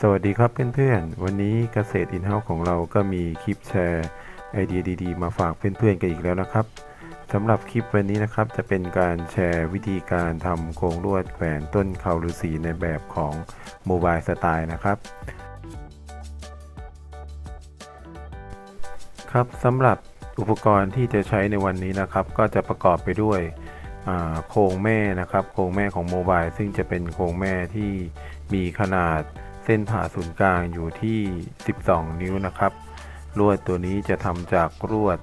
สวัสดีครับเพื่อนๆ วันนี้เกษตรอินเฮ้าของเราก็มีคลิปแชร์ไอเดียดีๆ มาฝากเพื่อนๆกันอีกแล้วนะครับสำหรับคลิปวันนี้นะครับจะเป็นการแชร์วิธีการทำโครงลวดแขวนต้นเขาฤาษีในแบบของโมบายสไตล์นะครับครับสำหรับอุปกรณ์ที่จะใช้ในวันนี้นะครับ ก็จะประกอบไปด้วยโครงแม่นะครับ โครงแม่ของโมบายซึ่งจะเป็นโครงแม่ที่ มีขนาดเส้นผ่าศูนย์กลางอยู่ที่ 12 นิ้วนะครับ ลวดตัวนี้จะทำจากลวด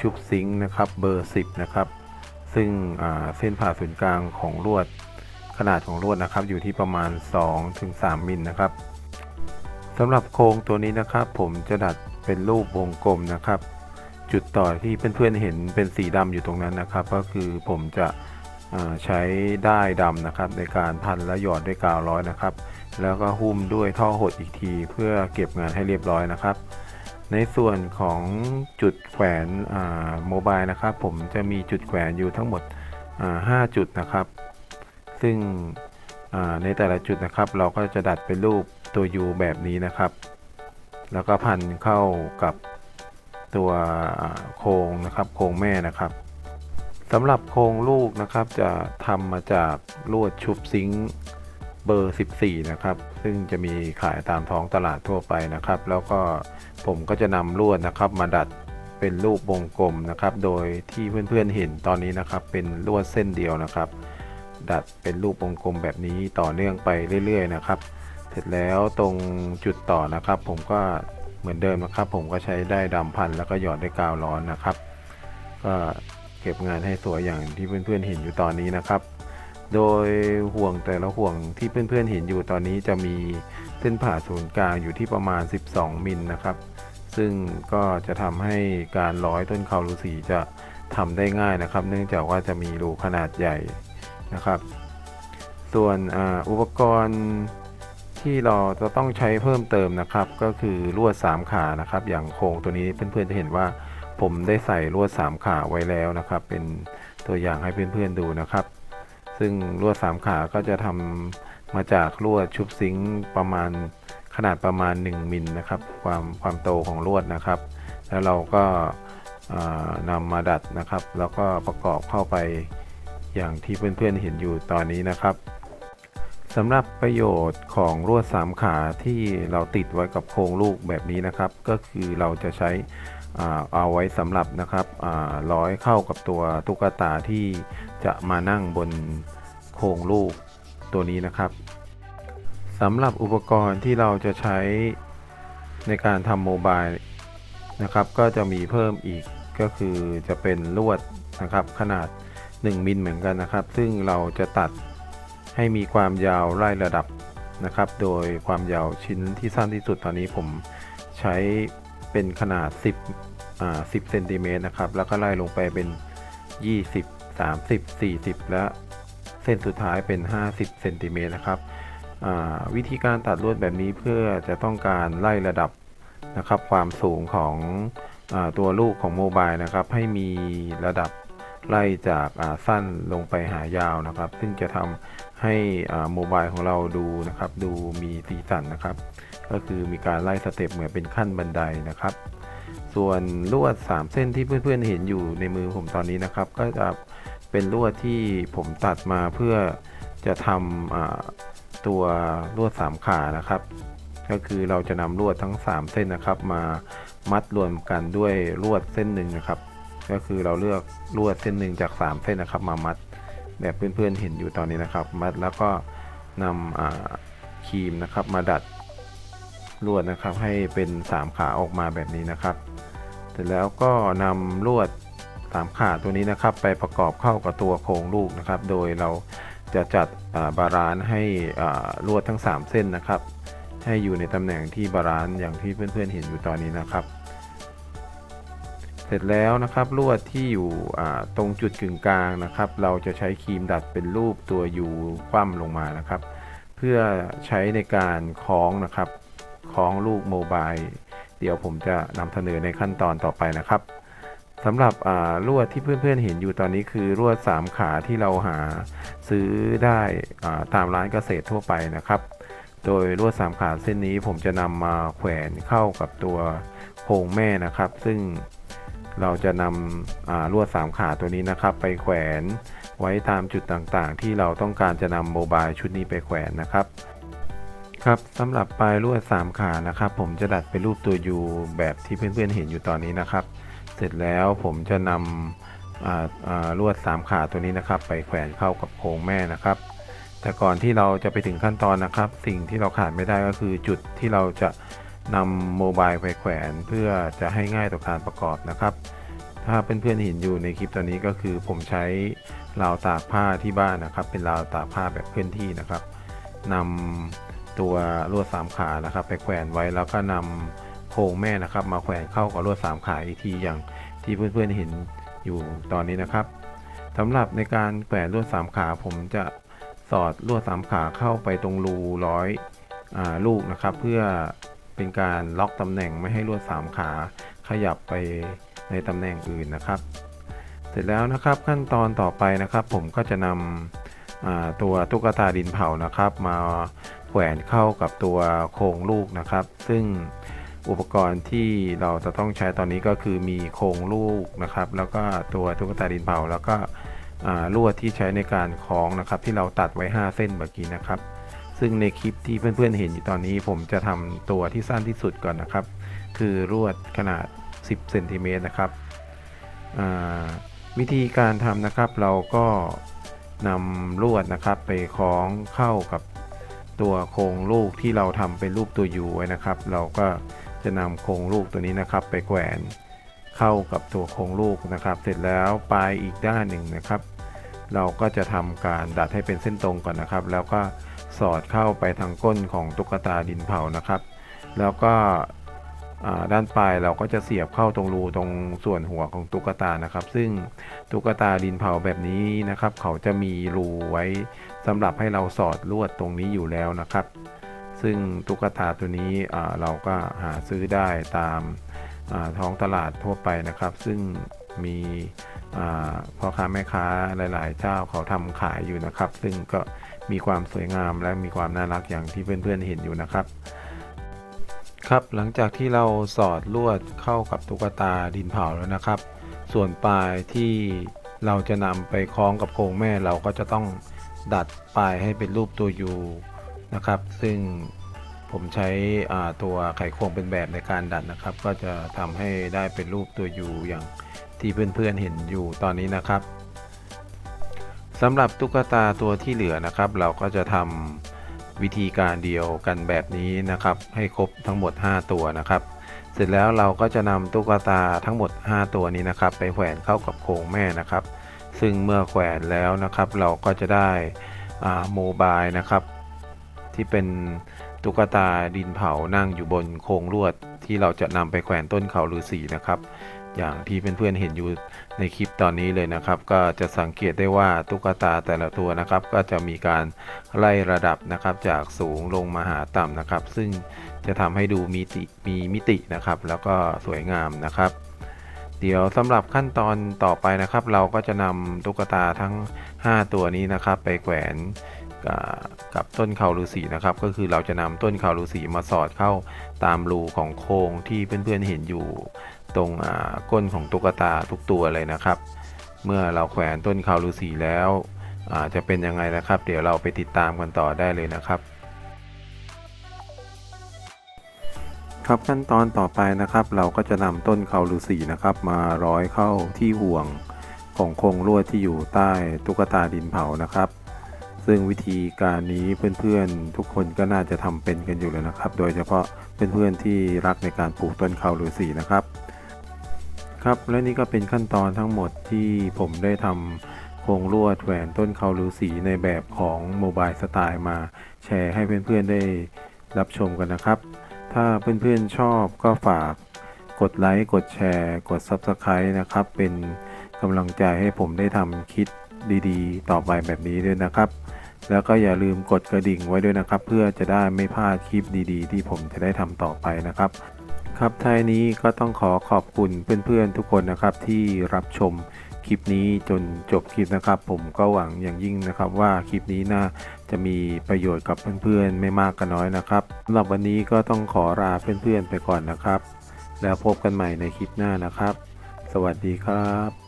ชุบซิงค์นะครับเบอร์ 10 นะครับ ซึ่งเส้นผ่าศูนย์กลางของลวดขนาดของลวดนะครับ อยู่ที่ประมาณ 2-3 มิลนะครับสำหรับโครงตัวนี้นะครับ ผมจะดัดเป็นรูปวงกลมนะครับ จุดต่อที่เพื่อนๆเห็นเป็นสีดำอยู่ตรงนั้นนะครับ ก็คือผมจะ ใช้ด้ายดำนะครับ ในการพันและหยอดด้วยกาวร้อยนะครับ แล้วก็หุ้มด้วยท่อหดอีกที เพื่อเก็บงานให้เรียบร้อยนะครับ ในส่วนของจุดแขวนโมบายนะครับ ผมจะมีจุดแขวนอยู่ทั้งหมดอ่า5จุดนะครับ ซึ่งในแต่ละจุดนะครับ เราก็จะดัดเป็นรูปตัว U แบบนี้นะครับ แล้วก็พันเข้ากับตัวโครงนะครับ โครงแม่นะครับ สำหรับโครงลูกนะครับจะทำมาจากลวดชุบซิงค์เบอร์ 14 นะครับ ซึ่งจะมีขายตามท้องตลาดทั่วไปนะครับ แล้วก็ผมก็จะนำลวดนะครับมาดัดเป็นรูปวงกลมนะครับ โดยที่เพื่อนๆเห็นตอนนี้นะครับ เป็นลวดเส้นเดียวนะครับ ดัดเป็นรูปวงกลมแบบนี้ต่อเนื่องไปเรื่อย ๆ นะครับ เสร็จแล้วตรงจุดต่อนะครับ ผมก็เหมือนเดิมนะครับ ผมก็ใช้ได้ายดำพันแล้วก็หยอดด้วยกาวร้อนนะครับ ก็ เก็บงานให้สวยอย่างที่เพื่อนๆเห็นอยู่ตอนนี้นะครับ โดยห่วงแต่ละห่วงที่เพื่อนๆเห็นอยู่ตอนนี้จะมีเส้นผ่าศูนย์กลางอยู่ที่ประมาณ 12 มิลนะครับ ซึ่งก็จะทำให้การร้อยต้นเขาฤาษีจะทำได้ง่ายนะครับ เนื่องจากว่าจะมีรูขนาดใหญ่นะครับ ส่วนออุปกรณ์ที่เราจะต้องใช้เพิ่มเติมนะครับ ก็คือลวด 3 ขานะครับ อย่างโครงตัวนี้เพื่อนๆจะเห็นว่า ผมได้ใส่ลวด 3 ขาไว้แล้วนะครับ เป็นตัวอย่างให้เพื่อนๆดูนะครับ ซึ่งลวด 3 ขาก็จะทำมาจากลวดชุบซิงประมาณขนาดประมาณ 1มิลนะครับ ความความโตของลวดนะครับ แล้วเราก็อ่านำมาดัดนะครับ แล้วก็ประกอบเข้าไปอย่างที่เพื่อนๆเห็นอยู่ตอนนี้นะครับสำหรับประโยชน์ของลวด 3 ขาที่เราติดไว้กับโครงลูกแบบนี้นะครับ ก็คือเราจะใช้ เอาไว้สำหรับนะครับร้อยเข้ากับตัวตุ๊กตาที่จะมานั่งบนโครงลูกตัวนี้นะครับสำหรับอุปกรณ์ที่เราจะใช้ในการทำโมบายนะครับ ก็จะมีเพิ่มอีกก็คือจะเป็นลวดนะครับ ขนาด 1 มิลเหมือนกันนะครับ ซึ่งเราจะตัดให้มีความยาวไล่ระดับนะครับ โดยความยาวชิ้นที่สั้นที่สุดตอนนี้ผมใช้ เป็นขนาด 10อ่า10เซนติเมตรนะครับ แล้วก็ไล่ลงไปเป็น 20 30 40 และเส้นสุดท้ายเป็น 50เซนติเมตรนะครับวิธีการตัดลวดแบบนี้เพื่อจะต้องการไล่ระดับนะครับความสูงของอตัวลูกของโมบายนะครับ ให้มีระดับไล่จากาสั้นลงไปหายาวนะครับ ซึ่งจะทำให้โมบายของเราดูนะครับ ดูมีสีสันนะครับ ก็คือมีการไล่สเต็ปเหมือนเป็นขั้นบันไดนะครับ ส่วนลวด 3 เส้นที่เพื่อนๆเห็นอยู่ในมือผมตอนนี้นะครับ ก็จะเป็นลวดที่ผมตัดมาเพื่อจะทำตัวลวด 3 ขานะครับ ก็คือเราจะนำลวดทั้ง 3 เส้นนะครับ มามัดรวมกันด้วยลวดเส้นหนึ่งนะครับ ก็คือเราเลือกลวดเส้นหนึ่งจาก 3 เส้นนะครับ มามัดแบบเพื่อนๆเห็นอยู่ตอนนี้นะครับ มัดแล้วก็นำครีมนะครับมาดัด ลวดนะครับ ให้เป็น 3 ขาออกมาแบบนี้นะครับ เสร็จแล้วก็นำลวด 3 ขาตัวนี้นะครับ ไปประกอบเข้ากับตัวโครงลูกนะครับ โดยเราจะจัดอ่าบาลานซ์ให้ลวดทั้ง 3 เส้นนะครับ ให้อยู่ในตำแหน่งที่บาลานซ์อย่างที่เพื่อนๆเห็นอยู่ตอนนี้นะครับ เสร็จแล้วนะครับลวดที่อยู่ตรงจุดกึ่งกลางนะครับ เราจะใช้ครีมดัดเป็นรูปตัวยูคว่ำลงมานะครับ เพื่อใช้ในการคล้องนะครับ คล้องลูกโมบายเดี๋ยวผมจะนำเสนอในขั้นตอนต่อไปนะครับสำหรับอ่าลวดที่เพื่อนๆเห็นอยู่ตอนนี้คือลวด 3 ขาที่เราหาซื้อได้อ่าตามร้านเกษตรทั่วไปนะครับ โดยลวดสามขาเส้นนี้ผมจะนำมาแขวนเข้ากับตัวโครงแม่นะครับ ซึ่งเราจะนำอ่าลวดสามขาตัวนี้นะครับ ไปแขวนไว้ตามจุดต่างๆ ที่เราต้องการจะนำโมบายชุดนี้ไปแขวนนะครับ ครับสำหรับปลายลวดสามขานะครับ ผมจะดัดเป็นรูปตัว U แบบที่เพื่อนๆเห็นอยู่ตอนนี้นะครับ เสร็จแล้วผมจะนำลวดสามขาตัวนี้นะครับ ไปแขวนเข้ากับโครงแม่นะครับ แต่ก่อนที่เราจะไปถึงขั้นตอนนะครับ สิ่งที่เราขาดไม่ได้ก็คือจุดที่เราจะนำโมบายไปแขวนเพื่อจะให้ง่ายต่อการประกอบนะครับ ถ้าเพื่อนๆเห็นอยู่ในคลิปตอนนี้ก็คือผมใช้ราวตากผ้าที่บ้านนะครับ เป็นราวตากผ้าแบบเคลื่อนที่นะครับนำ ตัวลวดสามขานะครับ ไปแขวนไว้แล้วก็นำโครงแม่นะครับ มาแขวนเข้ากับลวดสามขาอีกทีอย่างที่เพื่อนๆเห็นอยู่ตอนนี้นะครับสำหรับในการแขวนลวดสามขาผมจะสอดลวดสามขาเข้าไปตรงรูร้อยอลูกนะครับ เพื่อเป็นการล็อกตำแหน่งไม่ให้ลวดสามขาขยับไปในตำแหน่งอื่นนะครับ เสร็จแล้วนะครับขั้นตอนต่อไปนะครับ ผมก็จะนำอ่าตัวตุ๊กตาดินเผานะครับ มา แขวนเข้ากับตัวโครงลูกนะครับ ซึ่งอุปกรณ์ที่เราจะต้องใช้ตอนนี้ก็คือมีโครงลูกนะครับ แล้วก็ตัวตุ๊กตาดินเผาแล้วก็ลวดที่ใช้ในการคล้องนะครับ ที่เราตัดไว้ 5 เส้นเมื่อกี้นะครับ ซึ่งในคลิปที่เพื่อนๆเห็นอยู่ตอนนี้ ผมจะทำตัวที่สั้นที่สุดก่อนนะครับ คือลวดขนาด 10เซนติเมตรนะครับวิธีการทำนะครับเราก็นำลวดนะครับไปคล้องเข้ากับ ตัวโครงลูกที่เราทำเป็นรูปตัวยูไว้นะครับ เราก็จะนำโครงลูกตัวนี้นะครับ ไปแขวนเข้ากับตัวโครงลูกนะครับ เสร็จแล้วปลายอีกด้านหนึ่งนะครับ เราก็จะทำการดัดให้เป็นเส้นตรงก่อนนะครับ แล้วก็สอดเข้าไปทางก้นของตุ๊กตาดินเผานะครับ แล้วก็ด้านปลายเราก็จะเสียบเข้าตรงรูตรงส่วนหัวของตุ๊กตานะครับ ซึ่งตุ๊กตาดินเผาแบบนี้นะครับ เขาจะมีรูไว้ สำหรับให้เราสอดลวดตรงนี้อยู่แล้วนะครับ ซึ่งตุ๊กตาตัวนี้เราก็หาซื้อได้ตามาท้องตลาดทั่วไปนะครับ ซึ่งมีพ่อค้าแม่ค้าหลาย ๆ เจ้าเขาทำขายอยู่นะครับ ซึ่งก็มีความสวยงามและมีความน่ารักอย่างที่เพื่อน ๆ เห็นอยู่นะครับ ครับหลังจากที่เราสอดลวดเข้ากับตุ๊กตาดินเผาแล้วนะครับ ส่วนปลายที่เราจะนำไปคล้องกับโครงแม่เราก็จะต้อง ดัดปลายให้เป็นรูปตัวยูนะครับ ซึ่งผมใช้ตัวไขควงเป็นแบบในการดัดนะครับ ก็จะทำให้ได้เป็นรูปตัวยูอย่างที่เพื่อนๆเห็นอยู่ตอนนี้นะครับสำหรับตุ๊กตาตัวที่เหลือนะครับ เราก็จะทำวิธีการเดียวกันแบบนี้นะครับ ให้ครบทั้งหมด 5 ตัวนะครับ เสร็จแล้วเราก็จะนำตุ๊กตาทั้งหมด 5 ตัวนี้นะครับ ไปแขวนเข้ากับโครงแม่นะครับ ซึ่งเมื่อแขวนแล้วนะครับ เราก็จะได้โมบายนะครับ ที่เป็นตุ๊กตาดินเผานั่งอยู่บนโครงลวด ที่เราจะนำไปแขวนต้นเขาฤาษีนะครับ อย่างที่เพื่อนๆเห็นอยู่ในคลิปตอนนี้เลยนะครับ ก็จะสังเกตได้ว่าตุ๊กตาแต่ละตัวนะครับ ก็จะมีการไล่ระดับนะครับ จากสูงลงมาหาต่ำนะครับ ซึ่งจะทำให้ดูมีติมีมิตินะครับ แล้วก็สวยงามนะครับ เดี๋ยวสำหรับขั้นตอนต่อไปนะครับ เราก็จะนำตุ๊กตาทั้ง 5 ตัวนี้นะครับ ไปแขวนกับต้นเขาฤาษีนะครับ ก็คือเราจะนำต้นเขาฤาษีมาสอดเข้าตามรูของโครงที่เพื่อนๆเห็นอยู่ตรงก้นของตุ๊กตาทุกตัวเลยนะครับ เมื่อเราแขวนต้นเขาฤาษีแล้วจะเป็นยังไงนะครับ เดี๋ยวเราไปติดตามกันต่อได้เลยนะครับ ครับขั้นตอนต่อไปนะครับ เราก็จะนำต้นเขาฤาษีนะครับ มาร้อยเข้าที่ห่วงของโครงลวดที่อยู่ใต้ตุ๊กตาดินเผานะครับ ซึ่งวิธีการนี้เพื่อนๆ ทุกคนก็น่าจะทำเป็นกันอยู่แล้วนะครับ โดยเฉพาะเพื่อนๆที่รักในการปลูกต้นเขาฤาษีนะครับ ครับและนี่ก็เป็นขั้นตอนทั้งหมดที่ผมได้ทำโครงลวดแหวนต้นเขาฤาษีในแบบของโมบายสไตล์มาแชร์ให้เพื่อนๆได้รับชมกันนะครับ ถ้าเพื่อนๆชอบก็ฝากกดไลค์ กดแชร์ กด Subscribe นะครับ เป็นกำลังใจให้ผมได้ทำคลิปดีๆ ต่อไปแบบนี้ด้วยนะครับ แล้วก็อย่าลืมกดกระดิ่งไว้ด้วยนะครับ เพื่อจะได้ไม่พลาดคลิปดีๆ ที่ผมจะได้ทำต่อไปนะครับ ครับท้ายนี้ก็ต้องขอขอบคุณเพื่อนๆทุกคนนะครับที่รับชม คลิปนี้จนจบคลิปนะครับ ผมก็หวังอย่างยิ่งนะครับว่าคลิปนี้น่าจะมีประโยชน์กับเพื่อนๆไม่มากก็น้อยนะครับสำหรับวันนี้ก็ต้องขอลาเพื่อนๆไปก่อนนะครับ แล้วพบกันใหม่ในคลิปหน้านะครับ สวัสดีครับ